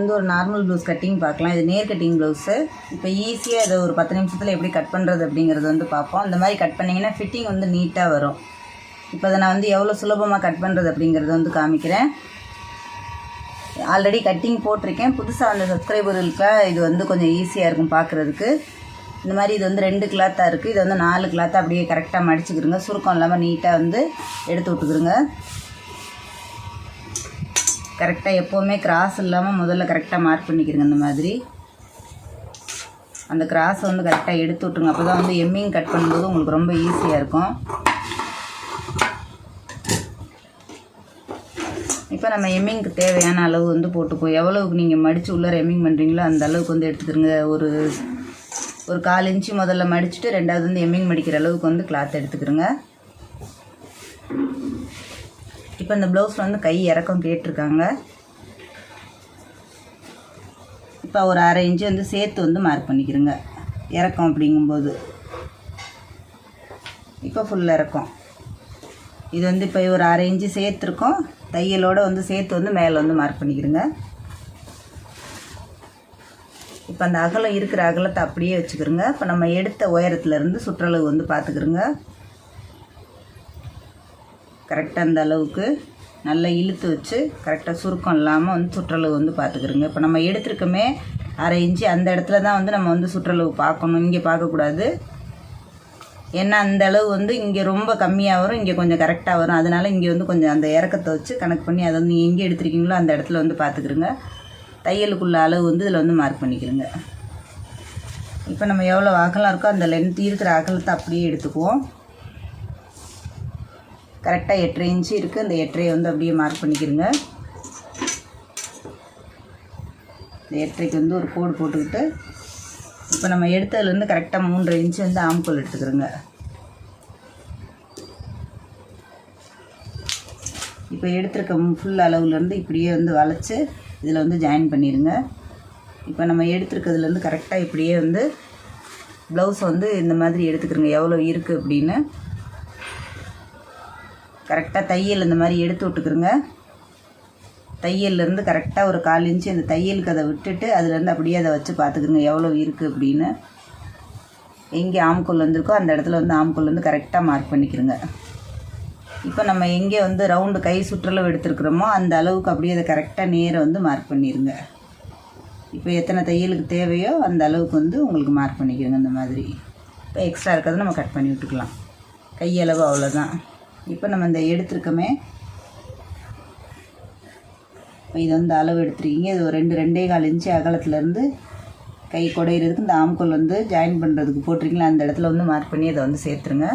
வந்து ஒரு normal blouse cutting பார்க்கலாம். இது நேர் கட்டிங் ப்ளவுஸு இப்போ ஈஸியாக இதை ஒரு பத்து நிமிஷத்தில் எப்படி கட் பண்ணுறது அப்படிங்கிறது வந்து பார்ப்போம். அந்த மாதிரி கட் பண்ணிங்கன்னா ஃபிட்டிங் வந்து நீட்டாக வரும். இப்போ அதை நான் வந்து எவ்வளோ சுலபமாக கட் பண்ணுறது அப்படிங்கிறத வந்து காமிக்கிறேன். ஆல்ரெடி கட்டிங் போட்டிருக்கேன். புதுசாக வந்த சப்ஸ்கிரைபர்களுக்காக இது வந்து கொஞ்சம் ஈஸியாக இருக்கும் பார்க்குறதுக்கு. இந்த மாதிரி இது வந்து ரெண்டு கிளாத்தாக இருக்குது இது வந்து நாலு கிளாத்தாக அப்படியே கரெக்டாக மடிச்சுக்கிறோங்க சுருக்கம் இல்லாமல் நீட்டாக வந்து எடுத்து விட்டுக்கிறோங்க கரெக்டாக எப்போவுமே கிராஸ் இல்லாமல் முதல்ல கரெக்டாக மார்க் பண்ணிக்கிறங்க இந்த மாதிரி. அந்த கிராஸ் வந்து கரெக்டாக எடுத்து விட்ருங்க அப்போ தான் வந்து எம்மிங் கட் பண்ணும்போது உங்களுக்கு ரொம்ப ஈஸியாக இருக்கும். இப்போ நம்ம எம்மிங்க்கு தேவையான அளவு வந்து போட்டுப்போம் எவ்வளவுக்கு நீங்கள் மடித்து உள்ளே எம்மிங் பண்ணுறீங்களோ அந்த அளவுக்கு வந்து எடுத்துக்கிறங்க ஒரு ஒரு கால் இன்ச்சு முதல்ல மடிச்சுட்டு ரெண்டாவது வந்து எம்மிங் மடிக்கிற அளவுக்கு வந்து கிளாத் எடுத்துக்கிறோங்க. இப்போ இந்த ப்ளவுஸில் வந்து கை இறக்கம் கேட்டிருக்காங்க. இப்போ ஒரு அரை இன்ச்சு வந்து சேர்த்து வந்து மார்க் பண்ணிக்கிறோங்க. இறக்கம் அப்படிங்கும்போது. இப்போ ஃபுல் இறக்கம். இது வந்து இப்போ ஒரு அரை இன்ச்சு சேர்த்துருக்கோம். தையலோடு வந்து சேர்த்து வந்து மேலே வந்து மார்க் பண்ணிக்கிறோங்க. இப்போ அந்த அகலம் இருக்கிற அகலத்தை அப்படியே வச்சுக்கிறோங்க. இப்போ நம்ம எடுத்த உயரத்துலேருந்து சுற்றளவு வந்து பார்த்துக்கிறோங்க. கரெக்டாக அந்த அளவுக்கு நல்லா இழுத்து வச்சு கரெக்டாக சுருக்கம் இல்லாமல் வந்து சுற்றளவு வந்து பார்த்துக்கிறோங்க இப்போ நம்ம எடுத்திருக்கோமே அரை இன்ச்சு அந்த இடத்துல தான் வந்து நம்ம வந்து சுற்றளவு பார்க்கணும். இங்கே பார்க்கக்கூடாது. ஏன்னா அந்த அளவு வந்து இங்கே ரொம்ப கம்மியாக வரும் இங்கே கொஞ்சம் கரெக்டாக வரும். அதனால் இங்கே வந்து கொஞ்சம் அந்த இறக்கத்தை வச்சு கணக்கு பண்ணி அதை வந்து எங்கே எடுத்துருக்கீங்களோ அந்த இடத்துல வந்து பார்த்துக்கிறோங்க தையலுக்குள்ள அளவு வந்து இதில் வந்து மார்க் பண்ணிக்கிறோங்க. இப்போ நம்ம எவ்வளோ அகலம் இருக்கோ அந்த லென்த் இருக்கிற அகலத்தை அப்படியே எடுத்துக்குவோம். கரெக்டாக எட்டரை இன்ச்சு இருக்குது அந்த எட்டரையை வந்து அப்படியே மார்க் பண்ணிக்கிறோங்க இந்த எட்டரைக்கு வந்து ஒரு கோடு போட்டுக்கிட்டு இப்போ நம்ம எடுத்ததுலேருந்து கரெக்டாக மூன்றரை இன்ச்சு வந்து ஆம்கோல் எடுத்துக்கிறோங்க. இப்போ எடுத்திருக்க ஃபுல் அளவுலேருந்து இப்படியே வந்து வளைச்சி இதில் வந்து ஜாயின் பண்ணிடுங்க இப்போ நம்ம எடுத்துருக்கிறதுலேருந்து கரெக்டாக இப்படியே வந்து ப்ளவுஸ் வந்து இந்த மாதிரி எடுத்துக்கிறோங்க. எவ்வளோ இருக்குது அப்படின்னு. கரெக்டாக தையல் இந்த மாதிரி எடுத்து விட்டுக்கிறோங்க தையல்லேருந்து கரெக்டாக ஒரு கால் இன்ச்சு இந்த தையலுக்கு அதை விட்டுட்டு அதுலேருந்து அப்படியே அதை வச்சு பார்த்துக்குங்க எவ்வளோ இருக்குது அப்படின்னு. எங்கே ஆம்கோல் வந்திருக்கோ அந்த இடத்துல வந்து ஆம்கோல் வந்து கரெக்டாக மார்க் பண்ணிக்கிறோங்க இப்போ நம்ம எங்கே வந்து ரவுண்டு கை சுற்றளவு எடுத்துருக்குறோமோ அந்த அளவுக்கு அப்படியே அதை கரெக்டாக நேரை வந்து மார்க் பண்ணிடுங்க இப்போ எத்தனை தையலுக்கு தேவையோ அந்த அளவுக்கு வந்து உங்களுக்கு மார்க் பண்ணிக்கிறோங்க இந்த மாதிரி. இப்போ எக்ஸ்ட்ரா இருக்கிறத நம்ம கட் பண்ணி விட்டுக்கலாம். கையளவு அவ்வளோதான் இப்போ நம்ம இந்த எடுத்துருக்கோமே. இப்போ இது வந்து அளவு எடுத்துருக்கீங்க. இது ஒரு ரெண்டு ரெண்டே கால் இன்ச்சு அகலத்துலேருந்து கை குடையிறதுக்கு இந்த ஆம்கோல் வந்து ஜாயின் பண்ணுறதுக்கு போட்டிருக்கீங்களா? அந்த இடத்துல வந்து மார்க் பண்ணி அதை வந்து சேர்த்துருங்க.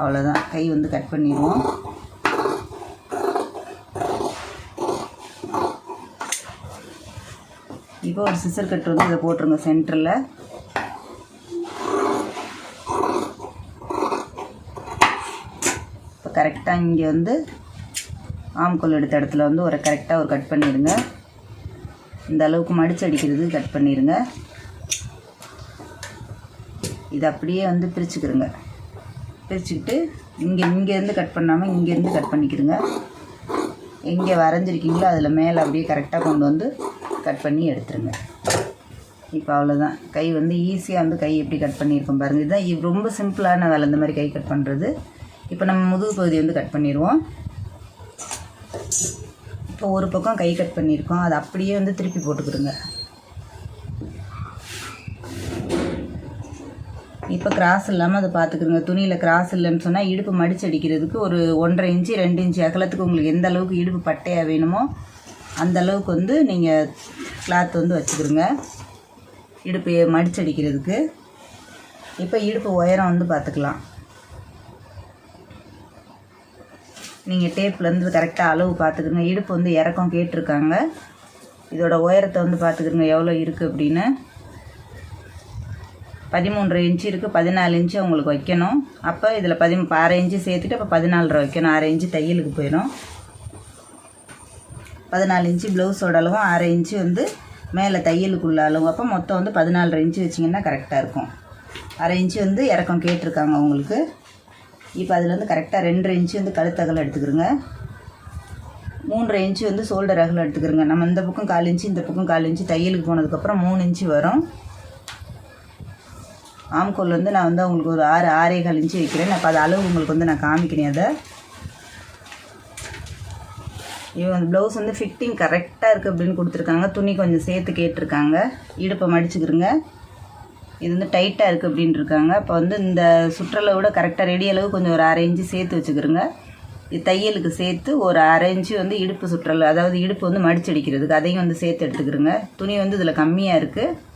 அவ்வளோதான் கை வந்து கட் பண்ணிடுவோம். இப்போ ஒரு சிசர் கட் வந்து இதை போட்டுருங்க சென்டரில் கரெக்டாக இங்கே வந்து ஆம்கோல் எடுத்த இடத்துல வந்து ஒரு கரெக்டாக ஒரு கட் பண்ணிடுங்க. இந்த அளவுக்கு மடிச்சு அடிக்கிறது கட் பண்ணிடுங்க. இது அப்படியே வந்து பிரிச்சுக்கிறோங்க பிரிச்சுக்கிட்டு இங்கே இங்கேருந்து கட் பண்ணாமல் இங்கேருந்து கட் பண்ணிக்கிறோங்க எங்கே வரைஞ்சிருக்கீங்களோ அதில் மேலே அப்படியே கரெக்டாக கொண்டு வந்து கட் பண்ணி எடுத்துருங்க. இப்போ அவ்வளோதான் கை வந்து ஈஸியாக வந்து கை எப்படி கட் பண்ணியிருக்கோம் பாருங்கள் இதுதான் இது ரொம்ப சிம்பிளான வேலை. இந்த மாதிரி கை கட் பண்ணுறது இப்போ நம்ம முதுகு பகுதி வந்து கட் பண்ணிடுவோம் இப்போ ஒரு பக்கம் கை கட் பண்ணியிருக்கோம் அதை அப்படியே வந்து திருப்பி போட்டுக்கிடுங்க. இப்போ கிராஸ் இல்லாமல் அதை பார்த்துக்குறங்க துணியில் கிராஸ் இல்லைன்னு சொன்னால் இடுப்பு மடிச்சு அடிக்கிறதுக்கு ஒரு ஒன்றரை இன்ச்சு ரெண்டு இன்ச்சு அகலத்துக்கு உங்களுக்கு எந்த அளவுக்கு இடுப்பு பட்டையாக வேணுமோ அந்த அளவுக்கு வந்து நீங்கள் கிளாத் வந்து வச்சுக்கிருங்க இடுப்பு மடிச்சடிக்கிறதுக்கு இப்போ இடுப்பு உயரம் வந்து பார்த்துக்கலாம். நீங்கள் டேப்லேருந்து கரெக்டாக அளவு பார்த்துக்குங்க. இடுப்பு வந்து இறக்கம் கேட்டிருக்காங்க. இதோட உயரத்தை வந்து பார்த்துக்குங்க. எவ்வளோ இருக்குது அப்படின்னு. பதிமூன்றரை இன்ச்சு இருக்குது பதினாலு இன்ச்சு உங்களுக்கு வைக்கணும். அப்போ இதில் பதி அரை இன்ச்சு சேர்த்துட்டு அப்போ பதினாலரை வைக்கணும். அரை இன்ச்சு தையலுக்கு போயிடும். பதினாலு இன்ச்சு ப்ளவுஸோட அளவும் அரை இன்ச்சு வந்து மேலே தையலுக்குள்ள அளவு. அப்போ மொத்தம் வந்து பதினாலரை இன்ச்சு வச்சிங்கன்னா கரெக்டாக இருக்கும். அரை இன்ச்சு வந்து இறக்கம் கேட்டிருக்காங்க உங்களுக்கு. இப்போ அதில் வந்து கரெக்டாக ரெண்டரை இன்ச்சு வந்து கழுத்தகல் எடுத்துக்கிறோங்க. மூன்றரை இன்ச்சு வந்து ஷோல்டர் அகலம் எடுத்துக்கிறோங்க. நம்ம இந்த பக்கம் கால் இன்ச்சு இந்த பக்கம் கால் இன்ச்சு தையலுக்கு போனதுக்கப்புறம் மூணு இன்ச்சு வரும். ஆம்கோல் வந்து நான் வந்து உங்களுக்கு ஒரு ஆறு ஆறே கால் இன்ச்சு வைக்கிறேன். அப்போ அது அளவு உங்களுக்கு வந்து நான் காமிக்கிறேன் அதை. இவங்க அந்த ப்ளவுஸ் வந்து ஃபிட்டிங் கரெக்டாக இருக்குது அப்படின்னு கொடுத்துருக்காங்க. துணி கொஞ்சம் சேர்த்து கேட்டிருக்காங்க. இடுப்பை மடிச்சுக்கிறோங்க. இது வந்து டைட்டாக இருக்குது அப்படின்ட்டு இருக்காங்க அப்போ வந்து இந்த சுற்றளவு விட கரெக்டாக ரெடி அளவு கொஞ்சம் ஒரு அரை இன்ச்சு சேர்த்து வச்சுக்கிறோங்க இது தையலுக்கு சேர்த்து ஒரு அரை இன்ச்சு வந்து இடுப்பு சுற்றளவு அதாவது இடுப்பு வந்து மடிச்சடிக்கிறதுக்கு அதையும் வந்து சேர்த்து எடுத்துக்கிறோங்க துணி வந்து இதில் கம்மியாக இருக்குது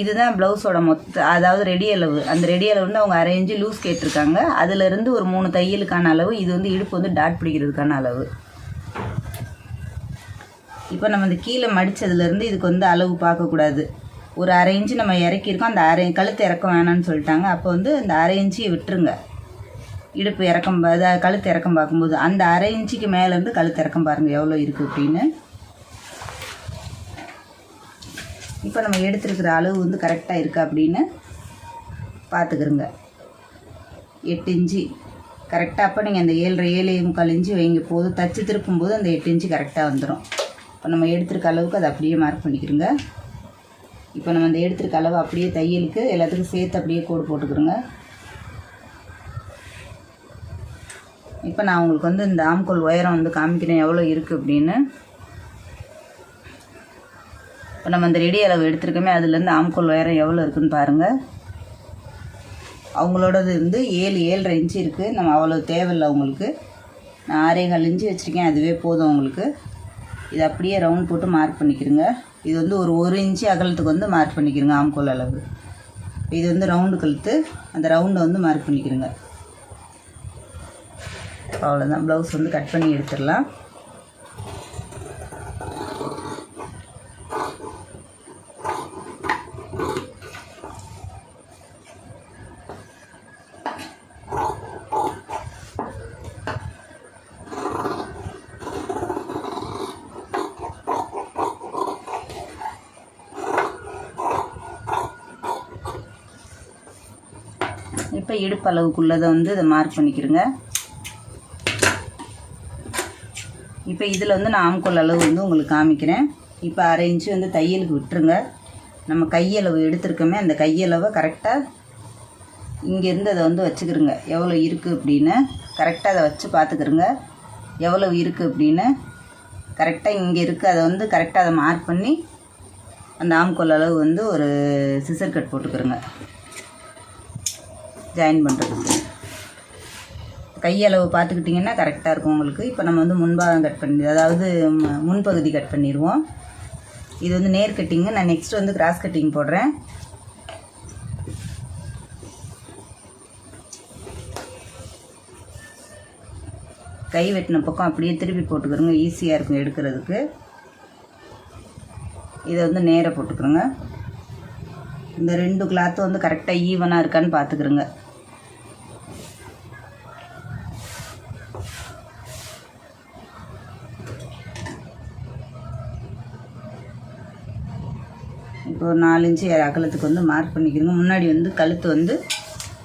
இதுதான் ப்ளவுஸோட மொத்த அதாவது ரெடி அளவு. அந்த ரெடி அளவு வந்து அவங்க அரை இன்ச்சு லூஸ் கேட்டிருக்காங்க அதுலேருந்து ஒரு மூணு தையலுக்கான அளவு இது வந்து இடுப்பு வந்து டாட் பிடிக்கிறதுக்கான அளவு. இப்போ நம்ம இந்த கீழே மடித்ததுலேருந்து இதுக்கு வந்து அளவு பார்க்கக்கூடாது. ஒரு அரை இன்ச்சு நம்ம இறக்கியிருக்கோம். அந்த அரை கழுத்து இறக்கம் வேணாம்னு சொல்லிட்டாங்க. அப்போ வந்து அந்த அரை இன்ச்சியை விட்டுருங்க. இடுப்பு இறக்கம் அதாவது கழுத்து இறக்கம் பார்க்கும்போது. அந்த அரை இன்ச்சுக்கு மேலேருந்து கழுத்து இறக்கம் பாருங்கள் எவ்வளோ இருக்குது அப்படின்னு. இப்போ நம்ம எடுத்துருக்கிற அளவு வந்து கரெக்டாக இருக்கா அப்படின்னு பார்த்துக்கிறோங்க. எட்டு இன்ச்சு கரெக்டாக அப்போ நீங்கள் அந்த ஏழரை ஏழு முக்கால் இன்ச்சு வைங்க போதும் தச்சு திருப்பும்போது அந்த எட்டு இன்ச்சு கரெக்டாக வந்துடும் இப்போ நம்ம எடுத்துருக்க அளவுக்கு அதை அப்படியே மார்க் பண்ணிக்கிறோங்க. இப்போ நம்ம அந்த எடுத்துருக்க அளவு அப்படியே தையலுக்கு எல்லாத்துக்கும் சேர்த்து அப்படியே கோடு போட்டுக்கிறோங்க. இப்போ நான் உங்களுக்கு வந்து இந்த ஆம்கோல் உயரம் வந்து காமிக்கிறேன் எவ்வளோ இருக்குது அப்படின்னு. இப்போ நம்ம அந்த ரெடி அளவு எடுத்துருக்கோமே அதுலேருந்து ஆம்கோல் உயரம் எவ்வளோ இருக்குன்னு பாருங்கள் அவங்களோடது வந்து ஏழு ஏழரை இன்ச்சு இருக்குது நம்ம அவ்வளோ தேவையில்லை அவங்களுக்கு நான் ஆறே கால் இன்ச்சு வச்சுருக்கேன் அதுவே போதும் அவங்களுக்கு இது அப்படியே ரவுண்ட் போட்டு மார்க் பண்ணிக்கிறேங்க. இது வந்து ஒரு ஒரு இன்ச்சு அகலத்துக்கு வந்து மார்க் பண்ணிக்கிறங்க ஆம்கோல் அளவு. இது வந்து ரவுண்டு கழுத்து. அந்த ரவுண்டை வந்து மார்க் பண்ணிக்கிறங்க. அவ்வளோதான் ப்ளவுஸ் வந்து கட் பண்ணி எடுத்துடலாம். இப்போ இடுப்பு அளவுக்குள்ளதை வந்து இதை மார்க் பண்ணிக்கிறேங்க இப்போ இதில் வந்து நான் ஆம்கோல் அளவு வந்து உங்களுக்கு காமிக்கிறேன். இப்போ அரை இன்ச்சு வந்து தையலுக்கு விட்டுருங்க. நம்ம கையளவு எடுத்திருக்கோமே அந்த கையளவை கரெக்டாக இங்கேருந்து அதை வந்து வச்சுக்கிறோங்க எவ்வளோ இருக்குது அப்படின்னு கரெக்டாக அதை வச்சு பார்த்துக்கிறோங்க எவ்வளோ இருக்குது அப்படின்னு கரெக்டாக இங்கே இருக்குது அதை வந்து கரெக்டாக அதை மார்க் பண்ணி அந்த ஆம்கோல் அளவு வந்து ஒரு சிசர் கட் போட்டுக்கிறோங்க ஜாயின் பண்ணுறதுக்கு கையளவு பார்த்துக்கிட்டிங்கன்னா கரெக்டாக இருக்கும் உங்களுக்கு. இப்போ நம்ம வந்து முன்பாகம் கட் பண்ணி அதாவது முன்பகுதி கட் பண்ணிடுவோம். இது வந்து நேர் கட்டிங்கு நான் நெக்ஸ்ட் வந்து கிராஸ் கட்டிங் போடுறேன். கை வெட்டின பக்கம் அப்படியே திருப்பி போட்டுக்கிறோங்க. ஈஸியாக இருக்கும் எடுக்கிறதுக்கு. இதை வந்து நேராக போட்டுக்கிறோங்க. இந்த ரெண்டு கிளாத்தும் வந்து கரெக்டாக ஈவனாக இருக்கான்னு பார்த்துக்கிறோங்க. இப்போ ஒரு நாலு இன்ச்சு அகலத்துக்கு வந்து மார்க் பண்ணிக்கிறோங்க. முன்னாடி வந்து கழுத்து வந்து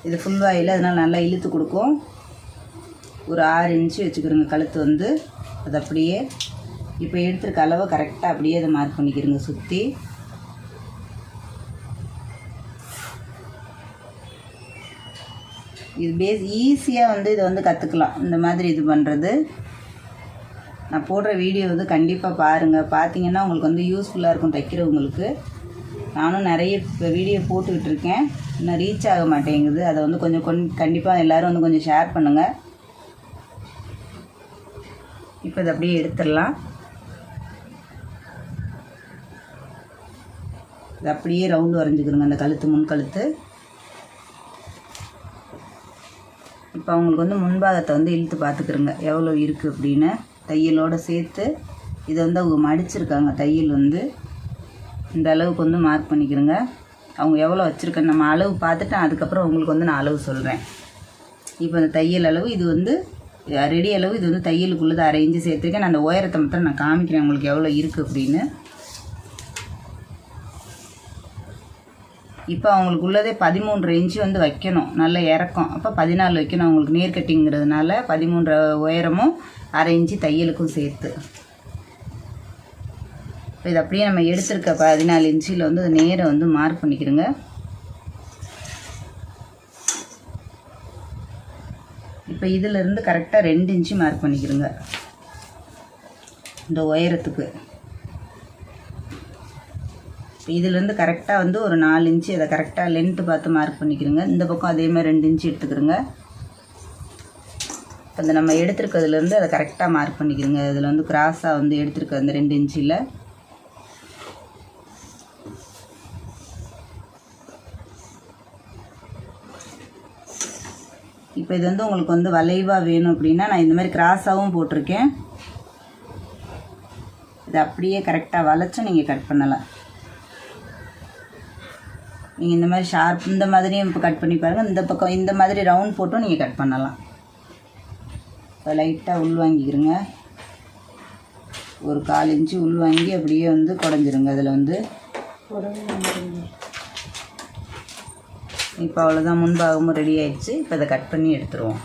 இது ஃபுல் வாயில் அதனால் நல்லா இழுத்து கொடுக்கும். ஒரு ஆறு இன்ச்சு வச்சுக்கிறோங்க கழுத்து வந்து. அது அப்படியே இப்போ எடுத்துருக்க அளவை கரெக்டாக அப்படியே அதை மார்க் பண்ணிக்கிறோங்க சுற்றி இது பேஸ் ஈஸியாக வந்து இதை வந்து கற்றுக்கலாம் இந்த மாதிரி இது பண்ணுறது நான் போடுற வீடியோ வந்து கண்டிப்பாக பாருங்கள் பார்த்தீங்கன்னா உங்களுக்கு வந்து யூஸ்ஃபுல்லாக இருக்கும் தைக்கிறவங்களுக்கு. நானும் நிறைய இப்போ வீடியோ போட்டுக்கிட்டு இருக்கேன். இன்னும் ரீச் ஆக மாட்டேங்குது. அதை வந்து கொஞ்சம் கொண் கண்டிப்பாக எல்லோரும் வந்து கொஞ்சம் ஷேர் பண்ணுங்கள் இப்போ இதை அப்படியே எடுத்துடலாம். இது அப்படியே ரவுண்டு வரைஞ்சிக்கிறோங்க அந்த கழுத்து முன் கழுத்து. இப்போ அவங்களுக்கு வந்து முன்பாகத்தை வந்து இழுத்து பார்த்துக்கிறோங்க எவ்வளோ இருக்குது அப்படின்னு. தையலோடு சேர்த்து இதை வந்து அவங்க மடிச்சிருக்காங்க. தையல் வந்து இந்த அளவுக்கு வந்து மார்க் பண்ணிக்கிறோங்க. அவங்க எவ்வளோ வச்சுருக்கேன் நம்ம அளவு பார்த்துட்டு அதுக்கப்புறம் உங்களுக்கு வந்து நான் அளவு சொல்கிறேன் இப்போ இந்த தையல் அளவு இது வந்து ரெடி அளவு இது வந்து தையலுக்குள்ளே அரை இன்ச்சு சேர்த்துருக்கேன். நான் அந்த உயரத்தை மட்டும் நான் காமிக்கிறேன் உங்களுக்கு எவ்வளோ இருக்குது அப்படின்னு. இப்போ அவங்களுக்கு உள்ளதே பதிமூன்று இன்ச்சு வந்து வைக்கணும். நல்ல இறக்கம். அப்போ பதினாலு வைக்கணும். அவங்களுக்கு நேர் கட்டிங்கிறதுனால பதிமூன்று உயரமும் அரை இன்ச்சு தையலுக்கும் சேர்த்து. இப்போ இது அப்படியே நம்ம எடுத்திருக்க பதினாலு இன்ச்சில் வந்து நேரம் வந்து மார்க் பண்ணிக்கிறோங்க இப்போ இதிலிருந்து கரெக்டாக ரெண்டு இன்ச்சு மார்க் பண்ணிக்கிறோங்க இந்த உயரத்துக்கு. இப்போ இதுலேருந்து கரெக்டாக வந்து ஒரு நாலு இன்ச்சு அதை கரெக்டாக லென்த்து பார்த்து மார்க் பண்ணிக்கிறோங்க இந்த பக்கம் அதே மாதிரி ரெண்டு இன்ச்சு எடுத்துக்கிறோங்க இப்போ இந்த நம்ம எடுத்துருக்கிறதுலேருந்து அதை கரெக்டாக மார்க் பண்ணிக்கிறோங்க இதில் வந்து கிராஸாக வந்து எடுத்துருக்க அந்த ரெண்டு இன்ச்சில். இப்போ இது வந்து உங்களுக்கு வந்து வளைவாக வேணும் அப்படின்னா நான் இந்த மாதிரி கிராஸாகவும் போட்டிருக்கேன். இதை அப்படியே கரெக்டாக வளைச்சும் நீங்கள் கட் பண்ணலாம். நீங்கள் இந்த மாதிரி ஷார்ப் இந்த மாதிரியும் இப்போ கட் பண்ணி பாருங்கள் இந்த பக்கம் இந்த மாதிரி ரவுண்ட் போட்டும் நீங்கள் கட் பண்ணலாம். இப்போ லைட்டாக உள் வாங்கிக்கிறங்க ஒரு கால் இன்ச்சு உள் வாங்கி அப்படியே வந்து குடஞ்சிருங்க. அதில் வந்து இப்போ அவ்வளோதான் முன்பாகமும் ரெடி ஆயிடுச்சு. இப்போ இதை கட் பண்ணி எடுத்துருவோம்.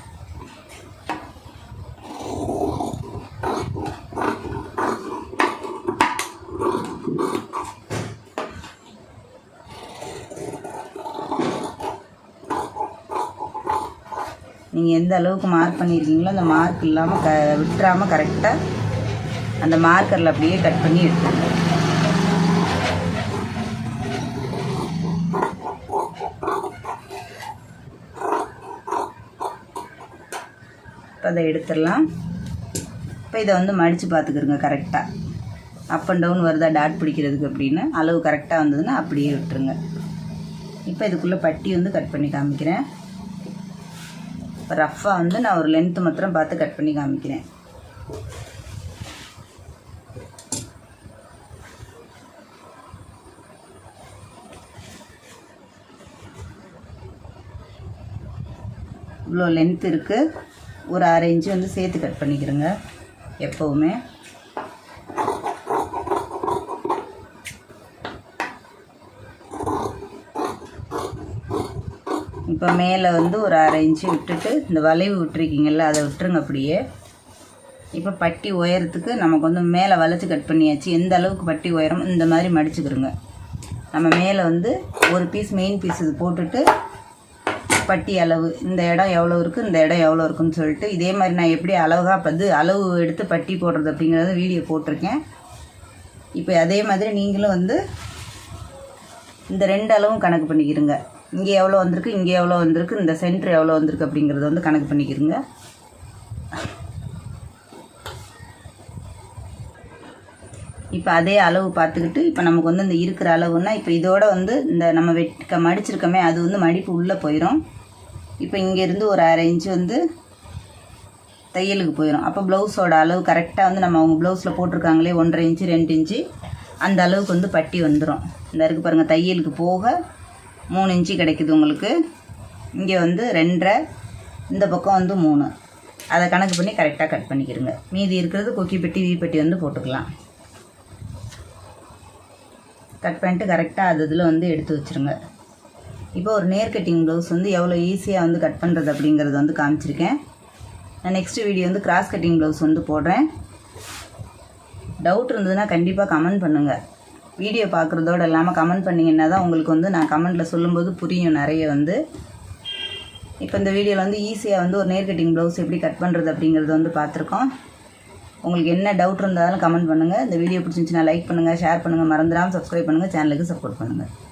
நீங்கள் எந்த அளவுக்கு மார்க் பண்ணியிருக்கீங்களோ அந்த மார்க் இல்லாமல் க விட்டுறாமல் கரெக்டாக அந்த மார்க்கரில் அப்படியே கட் பண்ணி எடுத்துருங்க. அதை எடுத்துடலாம். இப்போ இதை வந்து மடித்து பார்த்துக்கிருங்க கரெக்டாக அப் அண்ட் டவுன் வருதா டாட் பிடிக்கிறதுக்கு அப்படின்னு. அளவு கரெக்டாக வந்ததுன்னா அப்படியே விட்டுருங்க. இப்போ இதுக்குள்ளே பட்டி வந்து கட் பண்ணி காமிக்கிறேன். இப்போ ரஃப்பாக வந்து நான் ஒரு லென்த்து மாத்திரம் பார்த்து கட் பண்ணி காமிக்கிறேன். இவ்வளோ லென்த் இருக்குது ஒரு அரை இன்ச்சு வந்து சேர்த்து கட் பண்ணிக்கிறேங்க எப்போவுமே. இப்போ மேலே வந்து ஒரு அரை இன்ச்சு விட்டுட்டு இந்த வளைவு விட்டுருக்கீங்கல்ல அதை விட்டுருங்க அப்படியே. இப்போ பட்டி உயரத்துக்கு நமக்கு வந்து மேலே வளைச்சி கட் பண்ணியாச்சு எந்த அளவுக்கு பட்டி உயரம் இந்த மாதிரி மடிச்சுக்கிறோங்க நம்ம மேலே வந்து ஒரு பீஸ் மெயின் பீஸ் இது போட்டுட்டு பட்டி அளவு. இந்த இடம் எவ்வளோ இருக்குது இந்த இடம் எவ்வளோ இருக்குன்னு சொல்லிட்டு இதே மாதிரி நான் எப்படி அழகாக வந்து அளவு எடுத்து பட்டி போடுறது அப்படிங்கிறத வீடியோ போட்டிருக்கேன். இப்போ அதே மாதிரி நீங்களும் வந்து இந்த ரெண்டு அளவும் கணக்கு பண்ணிக்கிறங்க இங்கே எவ்வளோ வந்திருக்கு இங்கே எவ்வளோ வந்திருக்கு இந்த சென்டர் எவ்வளோ வந்திருக்கு அப்படிங்கிறத வந்து கணக்கு பண்ணிக்கிறங்க இப்போ அதே அளவு பார்த்துக்கிட்டு இப்போ நமக்கு வந்து இந்த இருக்கிற அளவுன்னா இப்போ இதோட வந்து இந்த நம்ம வெட்க மடிச்சிருக்கோமே அது வந்து மடிப்பு உள்ளே போயிடும் இப்போ இங்கேருந்து ஒரு அரை இன்ச்சு வந்து தையலுக்கு போயிடும் அப்போ ப்ளவுஸோட அளவு கரெக்டாக வந்து நம்ம அவங்க ப்ளவுஸில் போட்டிருக்காங்களே ஒன்றரை இன்ச்சு ரெண்டு இன்ச்சு அந்த அளவுக்கு வந்து பட்டி வந்துடும் இந்த இருக்கு பாருங்கள் தையலுக்கு போக மூணு இன்ச்சு கிடைக்குது உங்களுக்கு. இங்கே வந்து ரெண்டரை இந்த பக்கம் வந்து மூணு. அதை கணக்கு பண்ணி கரெக்டாக கட் பண்ணிக்கிறங்க மீதி இருக்கிறது கொக்கி பெட்டி வீ பெட்டி வந்து போட்டுக்கலாம். கட் பண்ணிட்டு கரெக்டாக அது இதில் வந்து எடுத்து வச்சுருங்க. இப்போ ஒரு நேர் கட்டிங் ப்ளவுஸ் வந்து எவ்வளோ ஈஸியாக வந்து கட் பண்ணுறது அப்படிங்கிறது வந்து காமிச்சிருக்கேன். நான் நெக்ஸ்ட் வீடியோ வந்து கிராஸ் கட்டிங் ப்ளவுஸ் வந்து போடுறேன். டவுட் இருந்ததுன்னா கண்டிப்பாக கமெண்ட் பண்ணுங்கள் வீடியோ பார்க்குறதோடு இல்லாமல் கமெண்ட் பண்ணிங்கன்னா தான் உங்களுக்கு வந்து நான் கமெண்ட்டில் சொல்லும்போது புரியும் நிறைய வந்து. இப்போ இந்த வீடியோவில் வந்து ஈஸியாக வந்து ஒரு நேர் கட்டிங் ப்ளவுஸ் எப்படி கட் பண்ணுறது அப்படிங்கிறது வந்து பார்த்துருக்கோம். உங்களுக்கு என்ன டவுட் இருந்தாலும் கமெண்ட் பண்ணுங்கள் இந்த வீடியோ பிடிச்சிருந்துச்சுன்னா லைக் பண்ணுங்கள் ஷேர் பண்ணுங்கள் மறந்துடாமல் சப்ஸ்கிரைப் பண்ணுங்கள் சேனலுக்கு சப்போர்ட் பண்ணுங்கள்